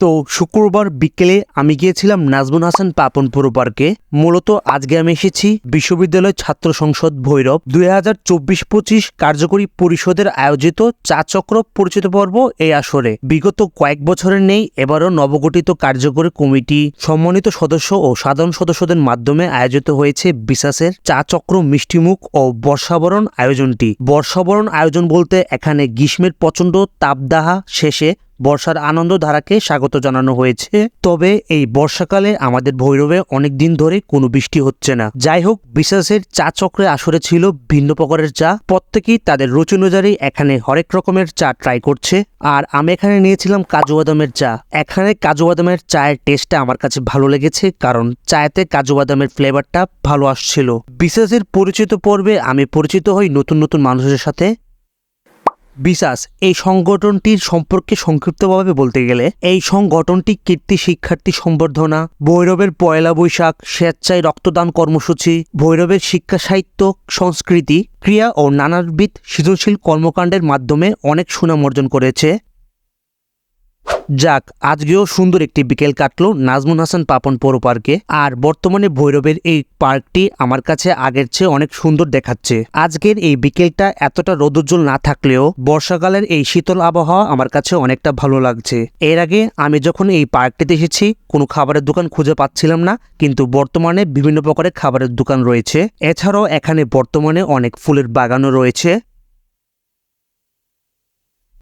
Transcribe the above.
তো শুক্রবার বিকেলে আমি গিয়েছিলাম নাজমুন হাসান পাপনপুর পার্কে মূলত আজকে আমি এসেছি বিশ্ববিদ্যালয় ছাত্র সংসদ ভৈরব। দুই হাজার চব্বিশ পঁচিশ কার্যকরী পরিষদের আয়োজিত চা চক্র পরিচিত পর্ব এই আসরে। বিগত কয়েক বছরের নেই, এবারও নবগঠিত কার্যকরী কমিটি সম্মানিত সদস্য ও সাধারণ সদস্যদের মাধ্যমে আয়োজিত হয়েছে বিশ্বাসের চা চক্র মিষ্টিমুখ ও বর্ষাবরণ আয়োজনটি। বর্ষাবরণ আয়োজন বলতে এখানে গ্রীষ্মের প্রচণ্ড তাপদাহা শেষে বর্ষার আনন্দ ধারাকে স্বাগত জানানো হয়েছে। তবে এই বর্ষাকালে আমাদের ভৈরবে অনেক দিন ধরে কোনো বৃষ্টি হচ্ছে না। যাই হোক, বিশ্বাসের চা চক্রে আসরে ছিল ভিন্ন প্রকারের চা। প্রত্যেকেই তাদের রুচি অনুযায়ী এখানে হরেক রকমের চা ট্রাই করছে। আর আমি এখানে নিয়েছিলাম কাজু বাদামের চা। এখানে কাজু বাদামের চায়ের টেস্টটা আমার কাছে ভালো লেগেছে, কারণ চায়েতে কাজু বাদামের ফ্লেভারটা ভালো আসছিল। বিশ্বাসের পরিচিত পর্বে আমি পরিচিত হই নতুন নতুন মানুষের সাথে। বিসাস এই সংগঠনটির সম্পর্কে সংক্ষিপ্তভাবে বলতে গেলে, এই সংগঠনটি কীর্তি শিক্ষার্থী সম্বর্ধনা, ভৈরবের পয়লা বৈশাখ, স্বেচ্ছায় রক্তদান কর্মসূচি, ভৈরবের শিক্ষা সাহিত্য, সংস্কৃতি, ক্রিয়া ও নানাবিধ সৃজনশীল কর্মকাণ্ডের মাধ্যমে অনেক সুনাম অর্জন করেছে। যাক, আজকেও সুন্দর একটি বিকেল কাটলো নাজমুন হাসান পাপন পৌর পার্কে। আর বর্তমানে ভৈরবের এই পার্কটি আমার কাছে আগের চেয়ে অনেক সুন্দর দেখাচ্ছে। আজকের এই বিকেলটা এতটা রৌদ্রোজ্জ্বল না থাকলেও বর্ষাকালের এই শীতল আবহাওয়া আমার কাছে অনেকটা ভালো লাগছে। এর আগে আমি যখন এই পার্কটিতে এসেছি, কোনো খাবারের দোকান খুঁজে পাচ্ছিলাম না, কিন্তু বর্তমানে বিভিন্ন প্রকারের খাবারের দোকান রয়েছে। এছাড়াও এখানে বর্তমানে অনেক ফুলের বাগানও রয়েছে।